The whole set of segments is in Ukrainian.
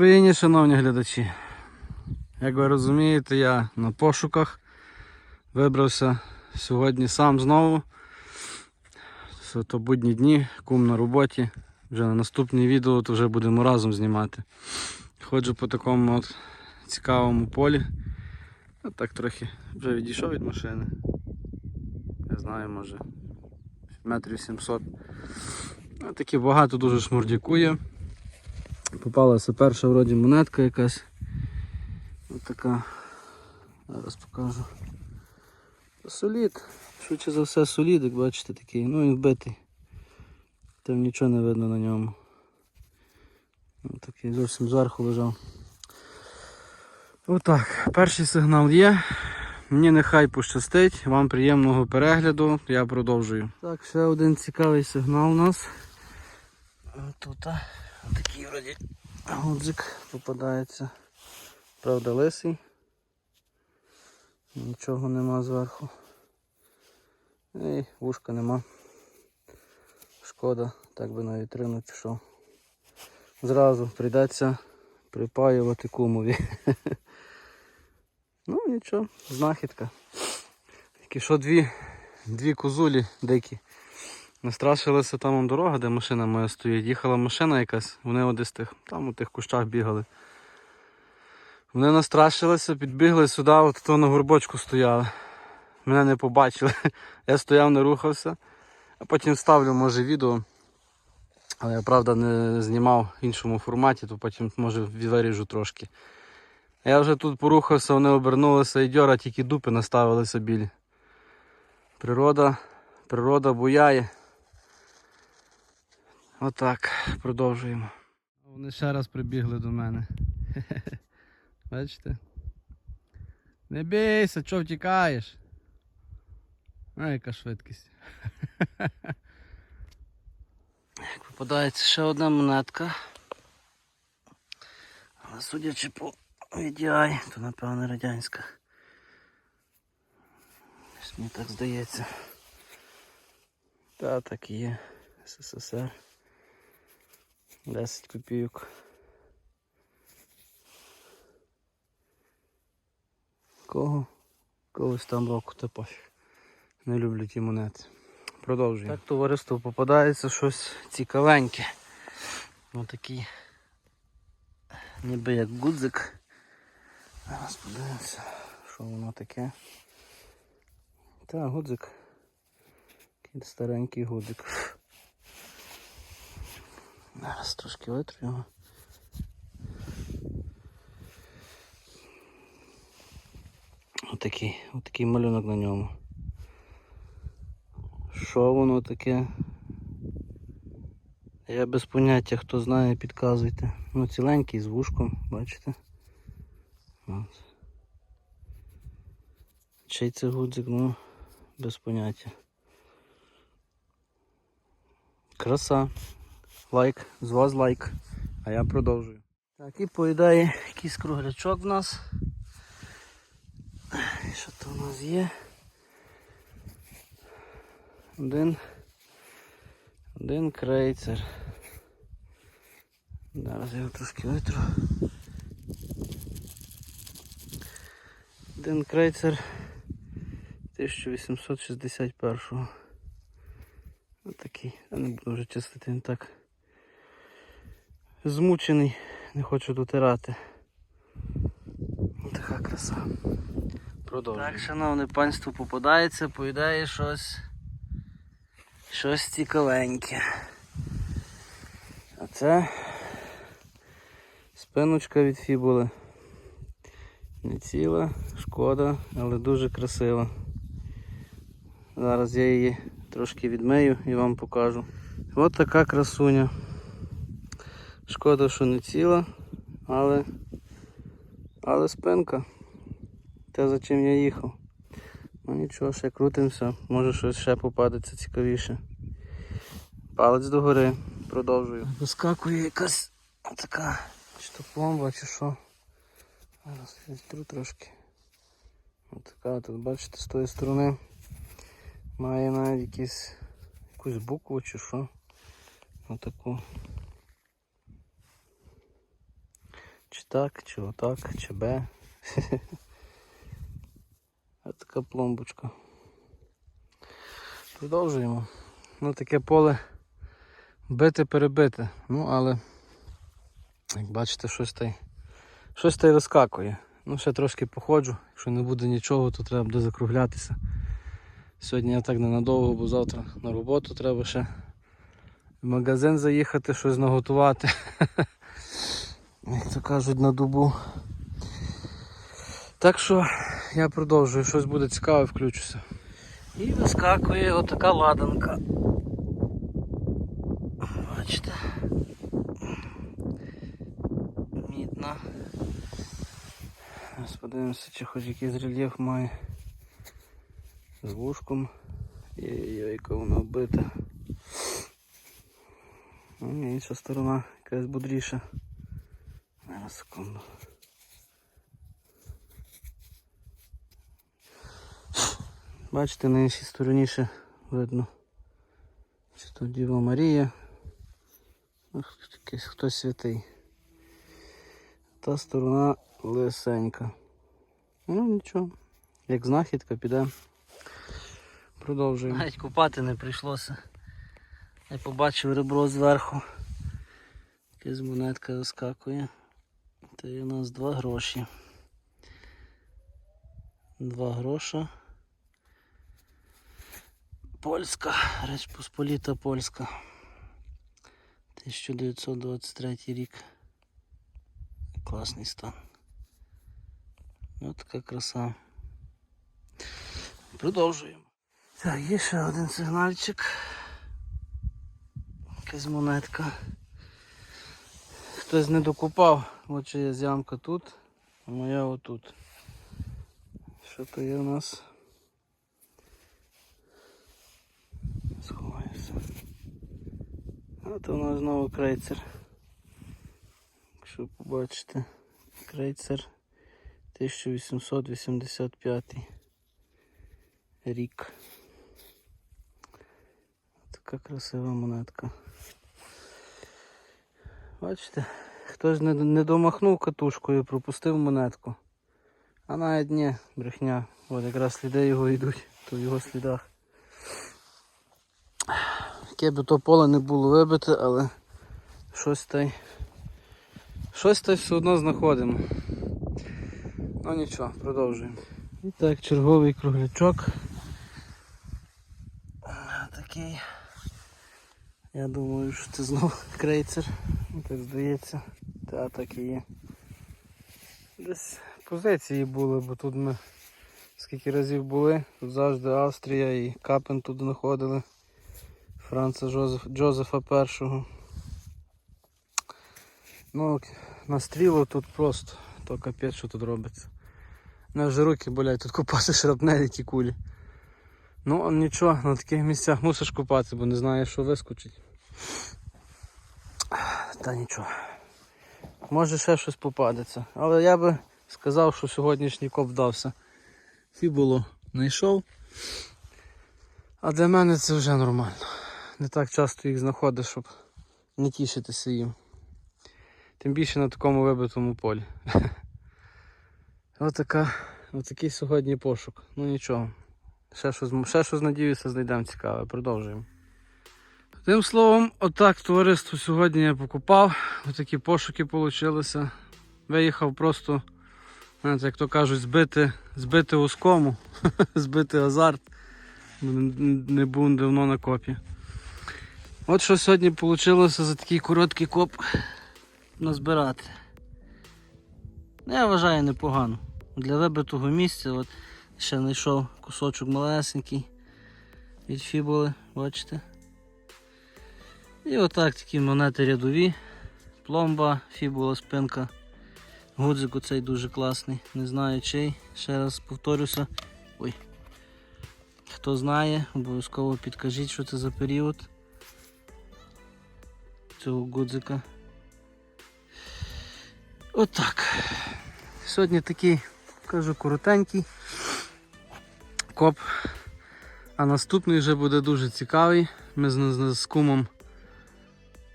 Україні, шановні глядачі! Як ви розумієте, я на пошуках вибрався сьогодні сам знову. Це то будні дні, кум на роботі. Вже на наступне відео то вже будемо разом знімати. Ходжу по такому от цікавому полі. От так трохи вже відійшов від машини. Я знаю, може метрів 700. Ось такі багато дуже шмурдякує. Попалася перша вроді монетка якась. Ось така. Зараз покажу. Солід. Швидше за все солід, як бачите, такий. Ну він вбитий. Там нічого не видно на ньому. Ось такий зовсім зверху лежав. Отак. Перший сигнал є. Мені нехай пощастить, вам приємного перегляду, я продовжую. Так, ще один цікавий сигнал у нас. Тут такий вроді гудзик попадається. Правда лисий. Нічого нема зверху. І вушка нема. Шкода, так би на вітрину пішов. Зразу прийдеться припаювати кумові. Ну нічого, знахідка. Тільки що дві, дві козулі дикі. Настрашилися там дорога, де машина моя стоїть. Їхала машина якась, вони одесь тих, там у тих кущах бігали. Вони настрашилися, підбігли сюди, от то на горбочку стояли. Мене не побачили. Я стояв, не рухався, а потім ставлю, може, відео. Але я правда не знімав в іншому форматі, то потім може виріжу трошки. Я вже тут порухався, вони обернулися і дьора, тільки дупи наставилися білі. Природа, природа буяє. Отак, продовжуємо. Вони ще раз прибігли до мене. Бачите? Не бійся, чого втікаєш? А, яка швидкість. Як попадається ще одна монетка. Але судячи по VDI, то напевно радянська. Мені так здається. Та так і є. СССР. 10 копійок. Кого? Когось там року та. Не люблю ті монети. Продовжуємо. Так, товариство попадається щось цікавеньке. Ось такий ніби як гудзик. Зараз подивимося, що воно таке. Та, гудзик. Такий старенький гудзик. Зараз трошки витру його. Отакий, отакий малюнок на ньому. Що воно таке? Я без поняття, хто знає, підказуйте. Ну, ціленький з вушком, бачите? От. Чий це гудзик, ну, без поняття. Краса. Лайк, з вас лайк. А я продовжую. Так, і поїдає якийсь круглячок в нас. Що то в нас є? Один. Один крейцер. Зараз я його трошки витру. Один крейцер 1861. Ось такий. Я не буду вже чистити, він так змучений, не хочу дотирати. Така краса. Продовжуємо. Так, шановне панство, попадається, поїдає щось. Щось цікавеньке. А це спиночка від фібули. Не ціла, шкода, але дуже красива. Зараз я її трошки відмию і вам покажу. Ось така красуня. Шкода, що не ціла, але, але спинка. Те за чим я їхав. Ну нічого, ще крутимося, може щось ще попадеться цікавіше. Палець догори, продовжую. Вискакує якась така чи то пломба, чи що. Зараз відтру трошки. Отака тут, бачите, з тої сторони має навіть якісь, якусь букву чи що. Отаку. Так, чи отак, чи Б. Ось така пломбочка. Продовжуємо. Ну таке поле бити перебите. Ну але як бачите, щось та й щось та й вискакує. Ну ще трошки походжу. Якщо не буде нічого, то треба буде закруглятися. Сьогодні я так ненадовго, бо завтра на роботу треба ще в магазин заїхати, щось наготувати. Як то кажуть, на дубу. Так що я продовжую, щось буде цікаве, включуся. І вискакує отака ладанка. Бачите. Мідна. Зараз подивимося, чи хоч якийсь рельєф має з вушком. Є-є, яка вона вбита. Ну, інша сторона якась бодріша. Секунду. Бачите, на іншій стороні ще видно. Чи то Діва Марія. Ну, якийсь хтось святий. Та сторона лисенька. Ну нічого. Як знахідка піде. Продовжуємо. Навіть купати не прийшлося. Я побачив ребро зверху. Якась монетка вискакує. Й у нас два гроші. Два гроша. Польська, Реч Посполіта Польська. 1923 рік. Класний стан. Ось така краса. Продовжуємо. Так, є ще один сигнальчик. Якась монетка. Хтось не докупав, от чи є зямка тут, а моя отут. Що то є у нас? Сховаюся. А то у нас знову крейцер. Якщо побачите, крейцер 1885 рік. Така красива монетка. Бачите, хтось не, не домахнув катушкою, пропустив монетку. А навіть ні, брехня. От якраз сліди його йдуть, то в його слідах. Яке би то поле не було вибите, але щось та й щось та й все одно знаходимо. Ну нічого, продовжуємо. І так, черговий круглячок. Такий. Я думаю, що це знову крейцер. Ну, Так здається. Та так і є. Десь позиції були, бо тут ми скільки разів були, тут завжди Австрія і Капен тут знаходили. Франца Джозеф, Джозефа першого. Ну, на стрілу тут просто, то капець, що тут робиться. На вже руки болять, тут купати шрапнелі ті кулі. Ну нічого, на таких місцях мусиш купати, бо не знаєш, що вискочить. Та нічого. Може ще щось попадеться. Але я би сказав, що сьогоднішній коп вдався. Фібулу знайшов. А для мене це вже нормально. Не так часто їх знаходиш, щоб не тішитися їм. Тим більше на такому вибитому полі. Отака, отакий сьогодні пошук. Ну нічого. Ще щось, ще щось надіюся, знайдемо цікаве. Продовжуємо. Тим словом, отак товариство сьогодні я покупав. Отакі пошуки вийшли. Виїхав просто, знаєте, як то кажуть, збити, збити оскому, збити азарт. не- був давно на копі. От що сьогодні вийшло за такий короткий коп назбирати. Ну, Я вважаю непогано. Для вибитого місця от ще знайшов кусочок малесенький від фібули, бачите. І отак такі монети рядові. Пломба, фібула, спинка. Гудзик оцей дуже класний. Не знаю чий. Ще раз повторюся. Ой. Хто знає, обов'язково підкажіть, що це за період цього гудзика. Отак. Сьогодні такий, кажу, коротенький коп. А наступний вже буде дуже цікавий. Ми з, з, з кумом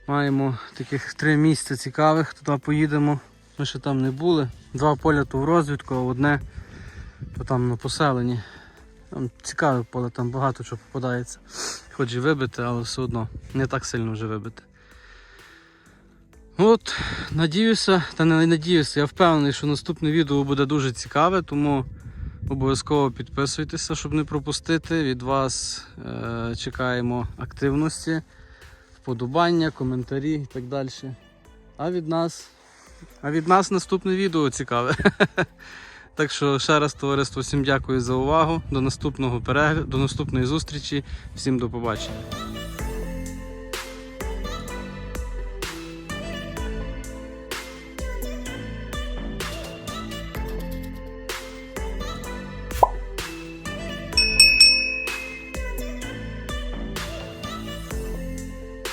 маємо таких три місця цікавих, туди поїдемо. Ми ще там не були. Два поля то в розвідку, а одне то там на поселенні. Там цікаве поле, там багато чого попадається. Хоч і вибите, але все одно не так сильно вже вибите. От, надіюся, та не надіюся, я впевнений, що наступне відео буде дуже цікаве, тому обов'язково підписуйтеся, щоб не пропустити. Від вас е, чекаємо активності, вподобання, коментарі і так далі. А від нас, а від нас наступне відео цікаве. Так що ще раз, товариство, всім дякую за увагу. До наступного перегляду, до наступної зустрічі. Всім до побачення.